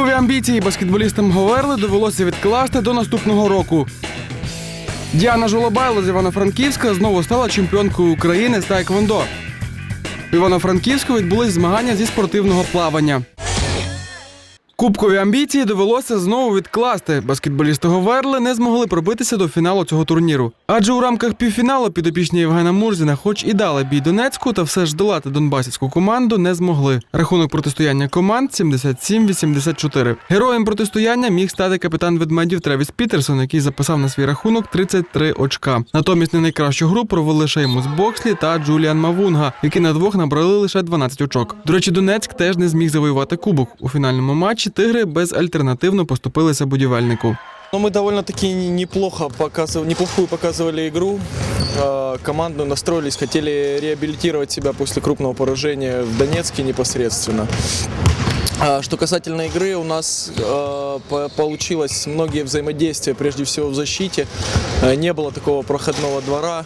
Кубкові амбіції баскетболістам Говерли довелося відкласти до наступного року. Діана Жолобайло з Івано-Франківська знову стала чемпіонкою України з Тайквондо. В Івано-Франківську відбулись змагання зі спортивного плавання. Кубкові амбіції довелося знову відкласти. Баскетболісти Говерли не змогли пробитися до фіналу цього турніру. Адже у рамках півфіналу підопічні Євгена Мурзіна, хоч і дали бій Донецьку, та все ж долати донбасівську команду не змогли. Рахунок протистояння команд 77-84. Героєм протистояння міг стати капітан ведмедів Тревіс Пітерсон, який записав на свій рахунок 33 очка. Натомість не найкращу гру провели Шеймус Бокслі та Джуліан Мавунга, які на двох набрали лише 12 очок. До речі, Донецьк теж не зміг завоювати кубок. У фінальному матчі тигри безальтернативно поступилися будівельнику. Но мы довольно-таки неплохо показывали, неплохую показывали игру. Э, Командную настроились, хотели реабилитировать себя после крупного поражения в Донецке непосредственно. А Что касательно игры, у нас э, по- получилось многие взаимодействия, прежде всего в защите. Э, Не было такого проходного двора.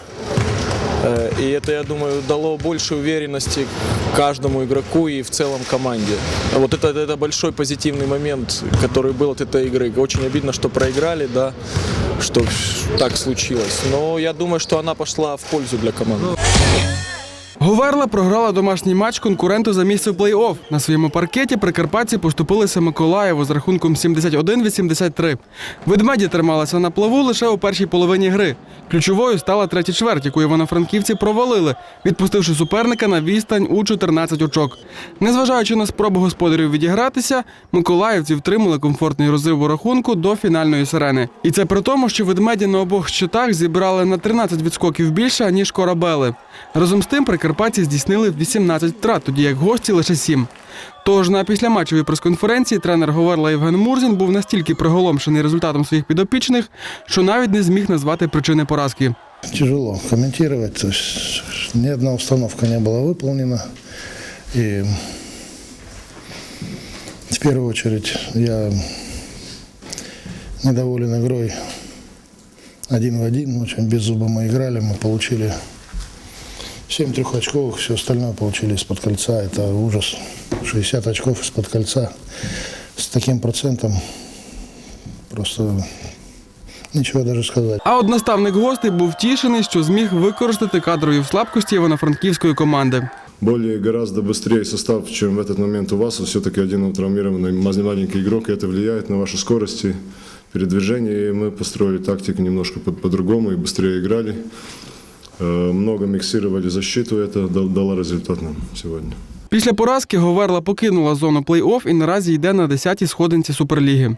Э, И это, я думаю, дало больше уверенности каждому игроку и в целом команде. Вот это, это большой позитивный момент, который был от этой игры. Очень обидно, что проиграли, да, что так случилось. Но я думаю, что она пошла в пользу для команды. Говерла програла домашній матч конкуренту за місце в плей-офф. На своєму паркеті прикарпатці поступилися Миколаєву з рахунком 71-83. Ведмеді трималися на плаву лише у першій половині гри. Ключовою стала третя чверть, яку івано-франківці провалили, відпустивши суперника на відстань у 14 очок. Незважаючи на спробу господарів відігратися, миколаївці втримали комфортний розрив у рахунку до фінальної сирени. І це при тому, що ведмеді на обох щитах зібрали на 13 відскоків більше, ніж корабели. Разом з тим прикарпатці здійснили 18 втрат, тоді як гості лише 7. Тож на післяматчевій прес-конференції тренер Говерла Євген Мурзін був настільки приголомшений результатом своїх підопічних, що навіть не зміг назвати причини поразки. Тяжело комментировать. То есть ни одна установка не была выполнена. И в первую очередь я недоволен игрой один в один. Очень без зуба мы играли. Мы получили 7 трехочковых, все остальное получили из-под кольца. Это ужас. 60 очков из-под кольца с таким процентом. Просто ничего даже сказать. А от наставник гостей був втішений, що зміг використати кадрові слабкості івано-франківської команди. более гораздо быстрее состав, чем в этот момент у вас. Все-таки один травмированный маз- маленький игрок, и это влияет на ваши скорости передвижения. И мы построили тактику немножко по- по-другому и быстрее играли. Э, Много миксировали защиту, это дало результат нам сегодня. Після поразки Говерла покинула зону плей-офф і наразі йде на 10-й сходинці Суперліги.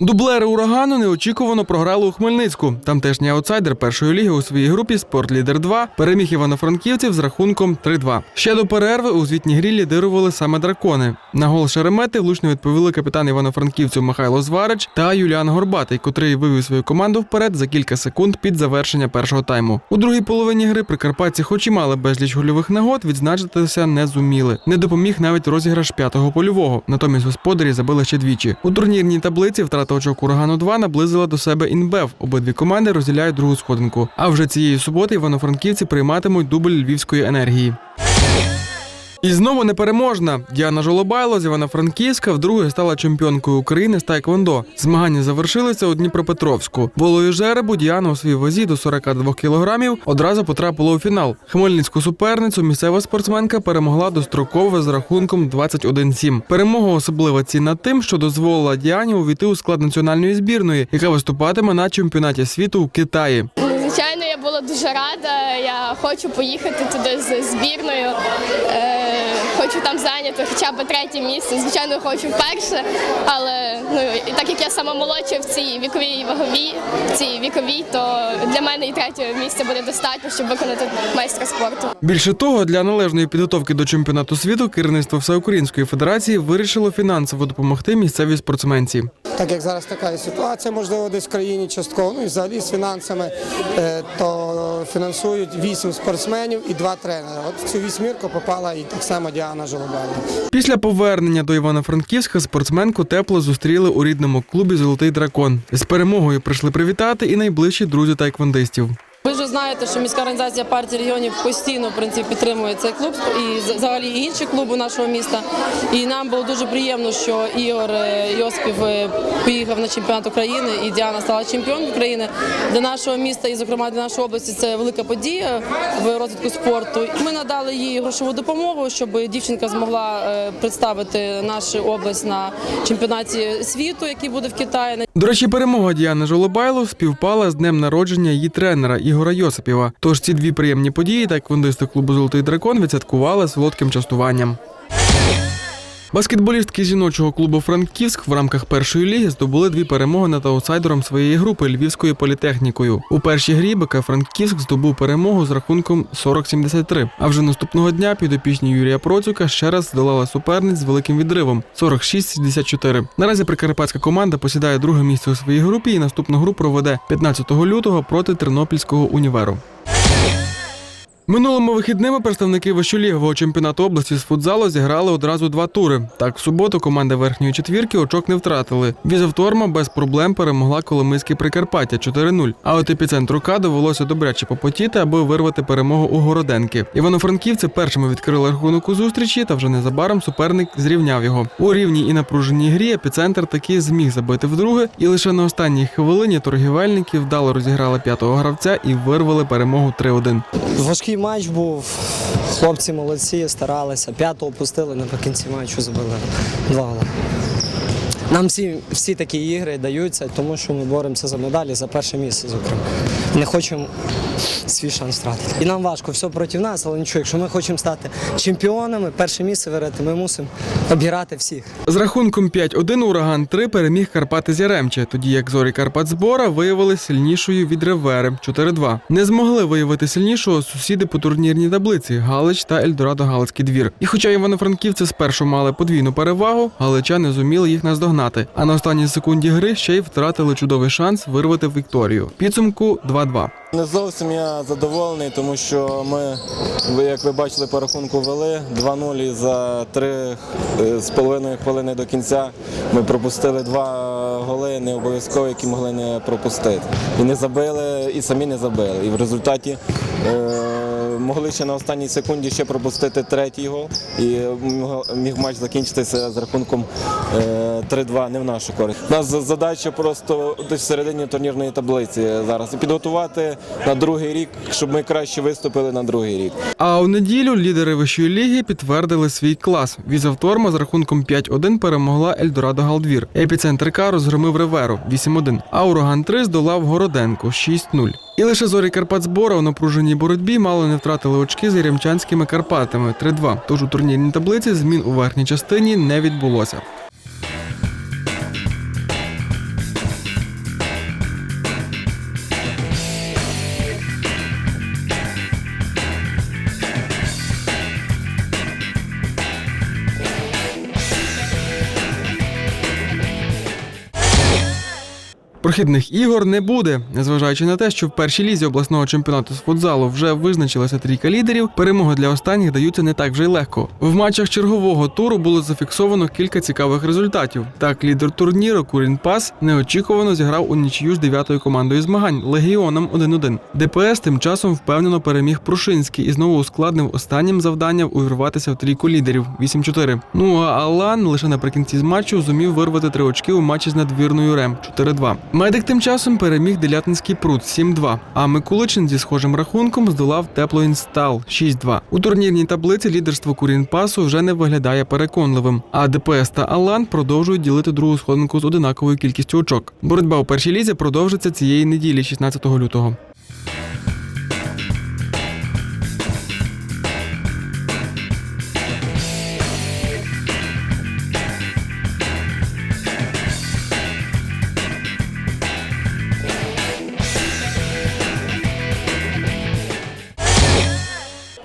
Дублери урагану неочікувано програли у Хмельницьку. Тамтешній аутсайдер першої ліги у своїй групі Спортлідер 2 переміг івано-франківців з рахунком 3-2. Ще до перерви у звітній грі лідирували саме дракони. На гол Шеремети влучно відповіли капітан івано-франківців Михайло Зварич та Юліан Горбатий, котрий вивів свою команду вперед за кілька секунд під завершення першого тайму. У другій половині гри прикарпатці, хоч і мали безліч гольових нагод, відзначитися не зуміли. Не допоміг навіть розіграш п'ятого польового. Натомість господарі забили ще двічі. У турнірній таблиці втрата очок урагану 2 наблизила до себе інбев. Обидві команди розділяють другу сходинку. А вже цієї суботи івано-франківці прийматимуть дубль львівської енергії. І знову непереможна. Діана Жолобайло з Івано-Франківська вдруге стала чемпіонкою України з Тайквондо. Змагання завершилися у Дніпропетровську. Волою жеребу Діана у своїй вазі до 42 кілограмів одразу потрапила у фінал. Хмельницьку суперницю місцева спортсменка перемогла достроково з рахунком 21-7. Перемога особливо цінна тим, що дозволила Діані увійти у склад національної збірної, яка виступатиме на чемпіонаті світу у Китаї. Звичайно, я була дуже рада. Я хочу поїхати туди з збірною. Е, хочу там зайняти хоча б третє місце. Звичайно, хочу вперше, але ну і так як я сама молодша в цій віковій ваговій, в цій віковій, то для мене і третього місця буде достатньо, щоб виконати майстра спорту. Більше того, для належної підготовки до чемпіонату світу керівництво Всеукраїнської федерації вирішило фінансово допомогти місцевій спортсменці. Так як зараз така ситуація, можливо, десь в країні частково, ну і взагалі з фінансами, то фінансують вісім спортсменів і два тренери. От в цю вісьмірку попала і так само Діана Жолобайна. Після повернення до Івано-Франківська спортсменку тепло зустріли у рідному клубі Золотий дракон. З перемогою прийшли привітати і найближчі друзі тайквондистів. Знаєте, що міська організація партії регіонів постійно в принципі підтримує цей клуб і взагалі і інші клуби нашого міста. І нам було дуже приємно, що Ігор е, Йоспів е, поїхав на чемпіонат України, і Діана стала чемпіонкою України для нашого міста і, зокрема, для нашої області. Це велика подія в розвитку спорту. Ми надали їй грошову допомогу, щоб дівчинка змогла е, представити нашу область на чемпіонаті світу, який буде в Китаї. До речі, перемога Діани Жолобайло співпала з днем народження її тренера Ігора Йосипєва. Тож ці дві приємні події так таеквондисти клубу Золотий дракон відсвяткували солодким частуванням. Баскетболістки жіночого клубу Франківськ в рамках першої ліги здобули дві перемоги над аутсайдером своєї групи Львівською політехнікою. У першій грі БК Франківськ здобув перемогу з рахунком 40-73. А вже наступного дня підопічні Юрія Процюка ще раз здолала суперниць з великим відривом 46-74. Наразі прикарпатська команда посідає друге місце у своїй групі і наступну гру проведе 15 лютого проти Тернопільського універу. Минулими вихідними представники вищолігового чемпіонату області з футзалу зіграли одразу два тури. Так, в суботу команда верхньої четвірки очок не втратили. Візавторма без проблем перемогла Коломийське Прикарпаття 4-0. А от епіцентру К довелося добряче попотіти, аби вирвати перемогу у Городенки. Івано-Франківці першими відкрили рахунок у зустрічі, та вже незабаром суперник зрівняв його. У рівній і напруженій грі епіцентр таки зміг забити вдруге, і лише на останній хвилині торгівельники вдало розіграли п'ятого гравця і вирвали перемогу 3-1. Важкий матч був. Хлопці молодці, старалися. П'ятого пустили, наприкінці матчу забили два голи. Нам всі, всі такі ігри даються, тому що ми боремося за медалі, за перше місце, зокрема. Не хочемо свій шанс втратити. І нам важко, все проти нас, але нічого, якщо ми хочемо стати чемпіонами, перше місце виграти, ми мусимо обіграти всіх. З рахунком 5-1 ураган 3 переміг Карпати Зяремче, тоді як зорі Карпат Збора виявили сильнішою від Ревери 4-2. Не змогли виявити сильнішого сусіди по турнірній таблиці Галич та Ельдорадо Галицький двір. І хоча івано-франківці спершу мали подвійну перевагу, галичани зуміли їх наздогнати. А на останній секунді гри ще й втратили чудовий шанс вирвати вікторію. Підсумку 2-2. Не зовсім я задоволений, тому що ми, ви, як ви бачили, по рахунку вели 2-0 за три е, з половиною хвилини до кінця ми пропустили два голи, не обов'язково, які могли не пропустити. І не забили, і самі не забили. І в результаті е, могли ще на останній секунді ще пропустити третій гол. І міг- міг матч закінчитися з рахунком е, 3-2 не в нашу користь. У нас задача просто десь всередині турнірної таблиці зараз і підготувати на другий рік, щоб ми краще виступили на другий рік. А у неділю лідери вищої ліги підтвердили свій клас. Візавторма з рахунком 5-1 перемогла Ельдорадо Галдвір. Епіцентр К розгромив Реверу 8-1, а Ураган 3 здолав Городенко 6-0. І лише зорі Карпатсбора у напруженій боротьбі мало не втратили очки з Яремчанськими Карпатами 3-2. Тож у турнірній таблиці змін у верхній частині не відбулося. Прохідних ігор не буде, незважаючи на те, що в першій лізі обласного чемпіонату з футзалу вже визначилася трійка лідерів. Перемоги для останніх даються не так вже й легко. В матчах чергового туру було зафіксовано кілька цікавих результатів. Так, лідер турніру Курін Пас неочікувано зіграв у нічию з дев'ятою командою змагань Легіоном 1-1. ДПС тим часом впевнено переміг Прушинський і знову ускладнив останнім завданням увірватися в трійку лідерів 8-4. Ну а Алан лише наприкінці з матчу зумів вирвати три очки у матчі з надвірною Рем 4-2. Медик тим часом переміг Делятинський пруд 7-2, а Микуличин зі схожим рахунком здолав Теплоінстал 6-2. У турнірній таблиці лідерство Курінпасу вже не виглядає переконливим, а ДПС та Алан продовжують ділити другу сходинку з одинаковою кількістю очок. Боротьба у першій лізі продовжиться цієї неділі, 16 лютого.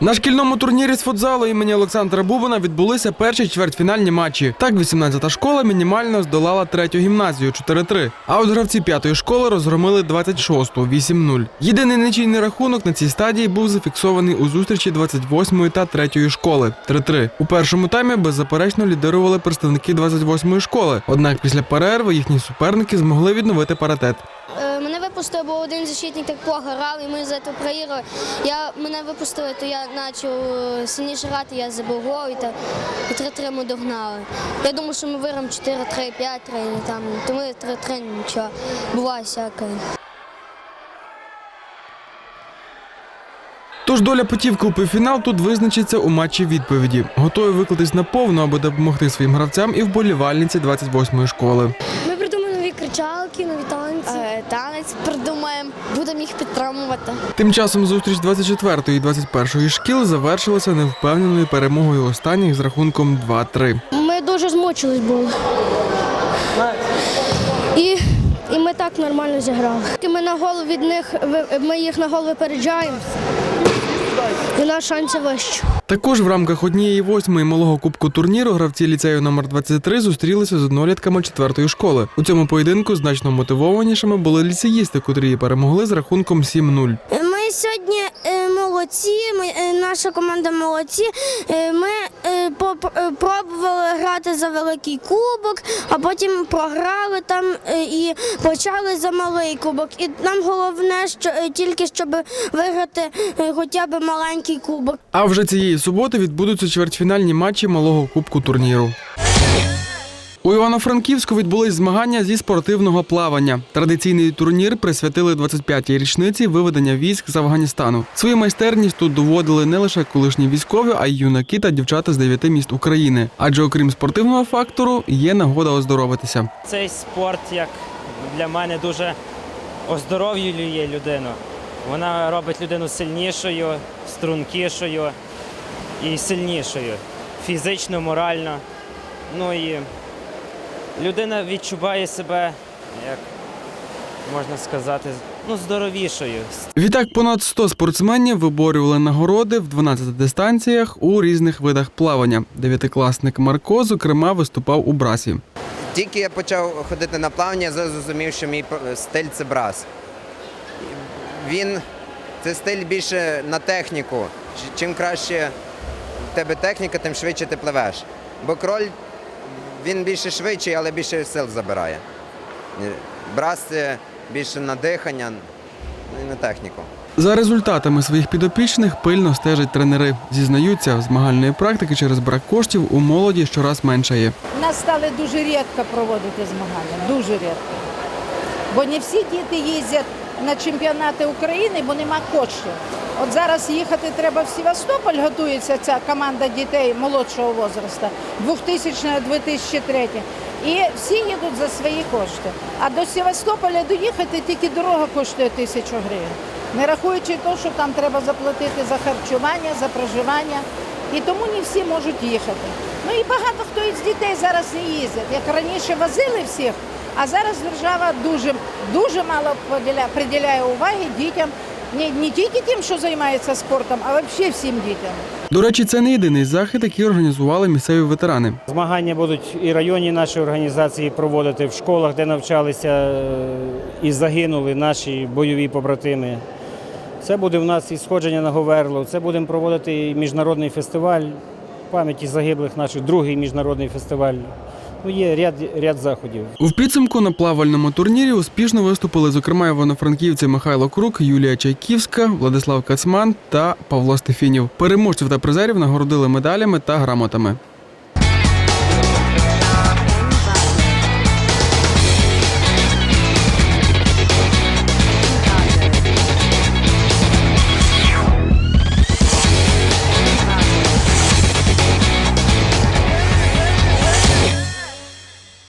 На шкільному турнірі з футзалу імені Олександра Бубина відбулися перші чвертьфінальні матчі. Так, 18-та школа мінімально здолала третю гімназію 4-3. А от гравці п'ятої школи розгромили 26-ту 8-0. Єдиний нічийний рахунок на цій стадії був зафіксований у зустрічі 28-ї та 3-ї школи 3-3. У першому таймі беззаперечно лідирували представники 28-ї школи. Однак після перерви їхні суперники змогли відновити паритет. Випустили бо один защитник так плохо грав, і ми за це проіграли. Я, мене випустили, то я почав е, сильніше грати, я забив гол і, і 3-3 ми догнали. Я думав, що ми виграємо 4-3, 5-3, і там, то ми 3-3, нічого. Буває всяке. Тож доля путівки у півфінал тут визначиться у матчі відповіді. Готові виклатись наповну, аби допомогти своїм гравцям і вболівальниці 28-ї школи. Ми придумали нові кричалки, нові танці. Е, Танець придумаємо, будемо їх підтримувати. Тим часом зустріч 24-ї і 21-ї шкіл завершилася невпевненою перемогою останніх з рахунком 2-3. Ми дуже змучились були. І, і ми так нормально зіграли. Ми на гол від них ми їх на гол випереджаємо. Наш шанси вищі. Також в рамках однієї восьмої малого кубку турніру гравці ліцею номер 23 зустрілися з однолітками четвертої школи. У цьому поєдинку значно мотивованішими були ліцеїсти, котрі перемогли з рахунком 7-0. Ми сьогодні е, молодці, ми, е, наша команда молодці. Е, Ми пробували грати за великий кубок, а потім програли там е, і почали за малий кубок. І нам головне, що е, тільки щоб виграти е, хоча б маленький кубок. А вже цієї суботи відбудуться чвертьфінальні матчі малого кубку турніру. У Івано-Франківську відбулись змагання зі спортивного плавання. Традиційний турнір присвятили 25-й річниці виведення військ з Афганістану. Свою майстерність тут доводили не лише колишні військові, а й юнаки та дівчата з дев'яти міст України. Адже окрім спортивного фактору, є нагода оздоровитися. Цей спорт, як для мене, дуже оздоровлює людину. Вона робить людину сильнішою, стрункішою і сильнішою. Фізично, морально. Ну і людина відчуває себе, як можна сказати, ну, здоровішою, Відтак, понад 100 спортсменів виборювали нагороди в 12 дистанціях у різних видах плавання. Дев'ятикласник Марко, зокрема, виступав у брасі. Тільки я почав ходити на плавання, я зрозумів, що мій стиль це брас. Він це стиль більше на техніку. Чим краще в тебе техніка, тим швидше ти пливеш. Бо кроль він більше швидший, але більше сил забирає. Брас більше на дихання ну, і на техніку. За результатами своїх підопічних пильно стежать тренери. Зізнаються, змагальної практики через брак коштів у молоді щораз меншає. У нас стали дуже рідко проводити змагання, дуже рідко. Бо не всі діти їздять на чемпіонати України, бо нема коштів. От зараз їхати треба в Севастополь, готується ця команда дітей молодшого возрасту, 2000-2003. І всі їдуть за свої кошти. А до Севастополя доїхати тільки дорога коштує тисячу гривень. Не рахуючи те, що там треба заплатити за харчування, за проживання. І тому не всі можуть їхати. Ну і багато хто із дітей зараз не їздять. Як раніше возили всіх, а зараз держава дуже, дуже мало приділяє уваги дітям, не, не тільки тим, що займається спортом, а взагалі всім дітям. До речі, це не єдиний захід, який організували місцеві ветерани. Змагання будуть і районні наші організації проводити в школах, де навчалися е, і загинули наші бойові побратими. Це буде в нас і сходження на Говерло, це будемо проводити і міжнародний фестиваль пам'яті загиблих наших, другий міжнародний фестиваль. Ну, є ряд, ряд заходів. У підсумку на плавальному турнірі успішно виступили, зокрема, івано-франківці Михайло Крук, Юлія Чайківська, Владислав Кацман та Павло Стефінів. Переможців та призерів нагородили медалями та грамотами.